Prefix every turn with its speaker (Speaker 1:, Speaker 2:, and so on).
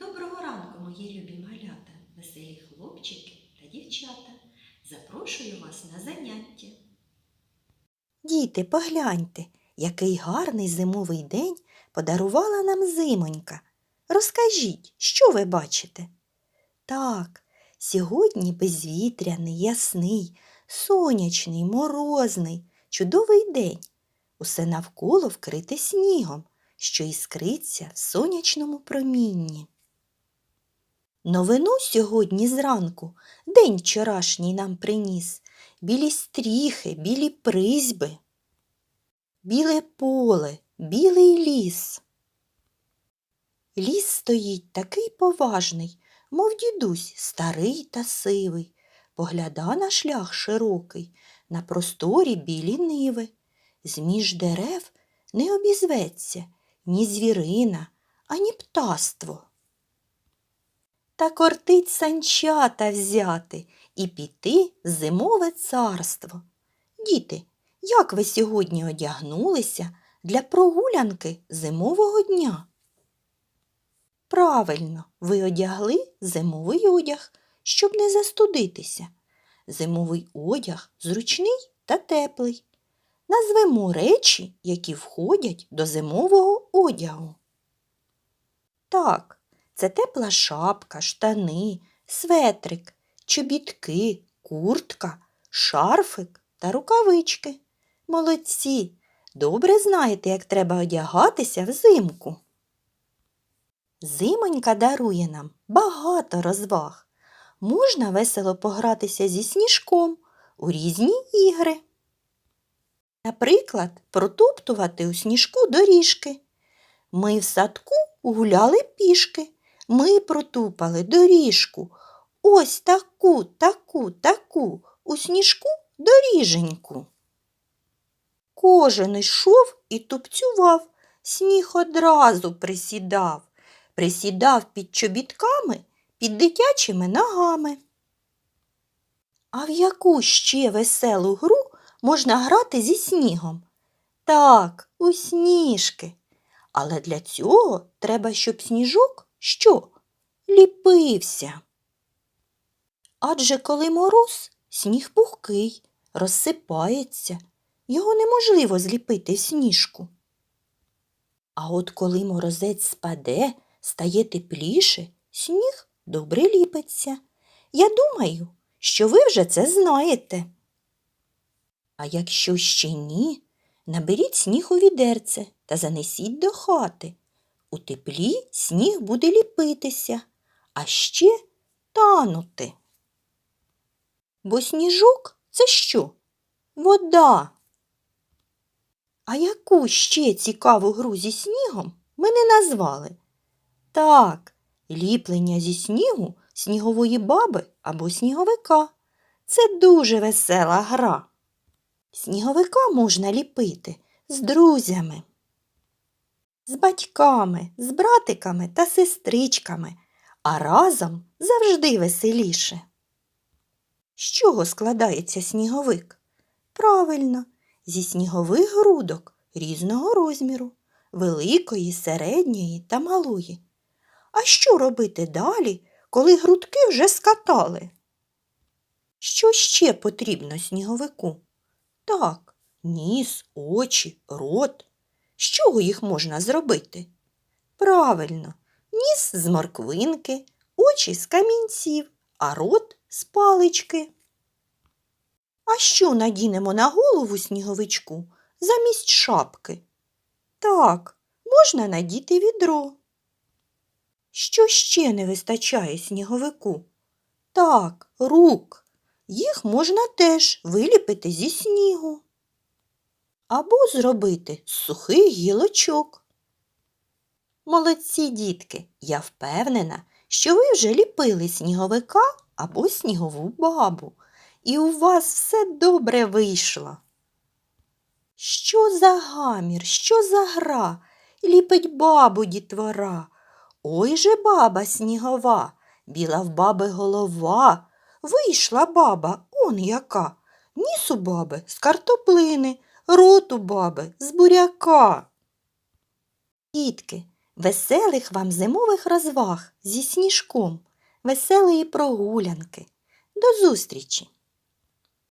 Speaker 1: Доброго ранку, мої любі малята, веселі хлопчики та дівчата. Запрошую вас на заняття.
Speaker 2: Діти, погляньте, який гарний зимовий день подарувала нам зимонька. Розкажіть, що ви бачите? Так, сьогодні безвітряний, ясний, сонячний, морозний, чудовий день. Усе навколо вкрите снігом, що іскриться в сонячному промінні. Новину сьогодні зранку день вчорашній нам приніс білі стріхи, білі призьби, біле поле, білий ліс. Ліс стоїть такий поважний, мов дідусь старий та сивий, погляда на шлях широкий, на просторі білі ниви. Зміж дерев не обізветься ні звірина, ані птаство. Та кортить санчата взяти і піти в зимове царство. Діти, як ви сьогодні одягнулися для прогулянки зимового дня? Правильно, ви одягли зимовий одяг, щоб не застудитися. Зимовий одяг зручний та теплий. Назвемо речі, які входять до зимового одягу. Так, це тепла шапка, штани, светрик, чобітки, куртка, шарфик та рукавички. Молодці! Добре знаєте, як треба одягатися взимку. Зимонька дарує нам багато розваг. Можна весело погратися зі сніжком у різні ігри. Наприклад, протоптувати у сніжку доріжки. Ми в садку гуляли пішки. Ми протупали доріжку. Ось таку, таку, таку у сніжку доріженьку. Кожен йшов і тупцював, сніг одразу присідав, присідав під чобітками, під дитячими ногами. А в яку ще веселу гру можна грати зі снігом? Так, у сніжки. Але для цього треба, щоб сніжок що? Ліпився. Адже коли мороз, сніг пухкий, розсипається, його неможливо зліпити в сніжку. А от коли морозець спаде, стає тепліше, сніг добре ліпиться. Я думаю, що ви вже це знаєте. А якщо ще ні, наберіть сніг у відерце та занесіть до хати. У теплі сніг буде ліпитися, а ще танути. Бо сніжок це що? Вода. А яку ще цікаву гру зі снігом ми не назвали? Так, ліплення зі снігу снігової баби або сніговика. Це дуже весела гра. Сніговика можна ліпити з друзями, з батьками, з братиками та сестричками, а разом завжди веселіше. З чого складається сніговик? Правильно, зі снігових грудок різного розміру, великої, середньої та малої. А що робити далі, коли грудки вже скатали? Що ще потрібно сніговику? Так, ніс, очі, рот. З чого їх можна зробити? Правильно, ніс з морквинки, очі з камінців, а рот з палички. А що надінемо на голову сніговичку замість шапки? Так, можна надіти відро. Що ще не вистачає сніговику? Так, рук. Їх можна теж виліпити зі снігу. Або зробити з сухих гілочок. Молодці, дітки, я впевнена, що ви вже ліпили сніговика або снігову бабу, і у вас все добре вийшло. Що за гамір, що за гра? Ліпить бабу дітвора. Ой же баба снігова, біла в баби голова. Вийшла баба, он яка. Ніс у баби з картоплини, рот у баби з буряка. Дітки, Веселих вам зимових розваг зі сніжком, веселої прогулянки. До зустрічі!